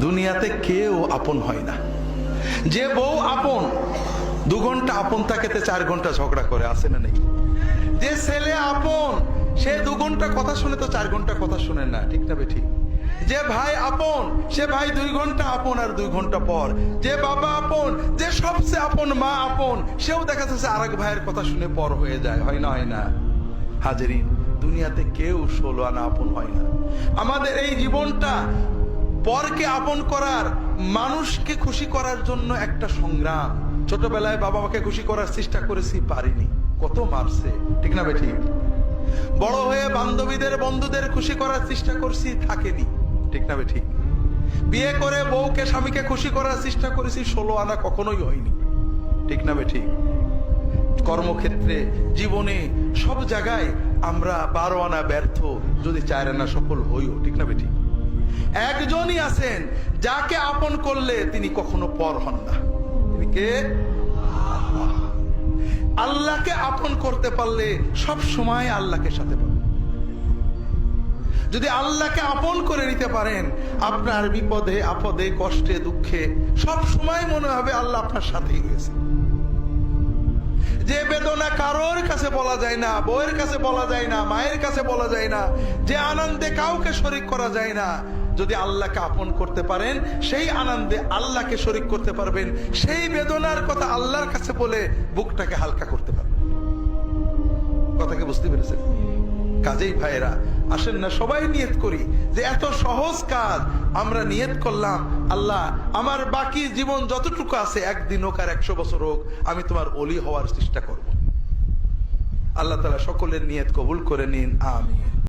দুনিয়াতে কেউ আপন হয় না। যে বউ আপন, দু ঘণ্টা আপন থাকেতে চার ঘণ্টা ঝগড়া করে আসে না নেই? যে ছেলে আপন, সে দু ঘণ্টা কথা শুনে তো চার ঘণ্টা কথা শুনে না, ঠিক না ঠিক যে ভাই আপন, সে ভাই দুই ঘণ্টা আপন আর দুই ঘণ্টা পর। যে বাবা আপন, যে সবচেয়ে আপন মা আপন, সেও দেখা যাচ্ছে আরেক ভাইয়ের কথা শুনে পর হয়ে যায়, হয় না হয় না? হাজারিন, দুনিয়াতে কেউ ষোলো আনা আপন হয় না। আমাদের এই জীবনটা পরকে আপন করার, মানুষকে খুশি করার জন্য একটা সংগ্রাম। ছোটবেলায় বাবা মাকে খুশি করার চেষ্টা করেছি, পারিনি। কত মারছে, ঠিক না বেঠিক বড় হয়ে বান্ধবীদের, বন্ধুদের খুশি করার চেষ্টা করছি, থাকেনি, ঠিক না বেঠিক বিয়ে করে বউকে, স্বামীকে খুশি করার চেষ্টা করেছি, ষোলো আনা কখনোই হয়নি, ঠিক না বেঠিক কর্মক্ষেত্রে, জীবনে, সব জায়গায় আমরা বারো আনা ব্যর্থ, যদি চার আনা সফল হইও, ঠিক না বেঠিক একজনই আছেন, যাকে আপন করলে তিনি কখনো পর হন না। তিনি কে? আল্লাহকে আপন করতে পারলে সব সময় আল্লাহকে সাথে যদি আল্লাহকে আপন করে নিতে পারেন, আপনার বিপদে, আপদে, কষ্টে, দুঃখে সব সময় মনে হবে আল্লাহ আপনার সাথেই রয়েছে। যে বেদনা কারোর কাছে বলা যায় না, বউয়ের কাছে বলা যায় না, মায়ের কাছে বলা যায় না, যে আনন্দে কাউকে শরিক করা যায় না যদি আল্লাহকে আপন করতে পারেন, সেই আনন্দে আল্লাহকে শরিক করতে পারবেন। সেই বেদনার কথা আল্লাহর কাছে বলে বুকটাকে হালকা করতে পারবেন। কথাকে বুঝতে পেরেছেন? কাজেই ভাইয়েরা, আসেন না, সবাই নিয়ত করি যে এত সহজ কাজ আমরা নিয়ত করলাম, আল্লাহ, আমার বাকি জীবন যতটুকু আছে, একদিন হোক আর একশো বছর হোক, আমি তোমার অলি হওয়ার চেষ্টা করব। আল্লাহ তালা সকলের নিয়ত কবুল করে নিন আমি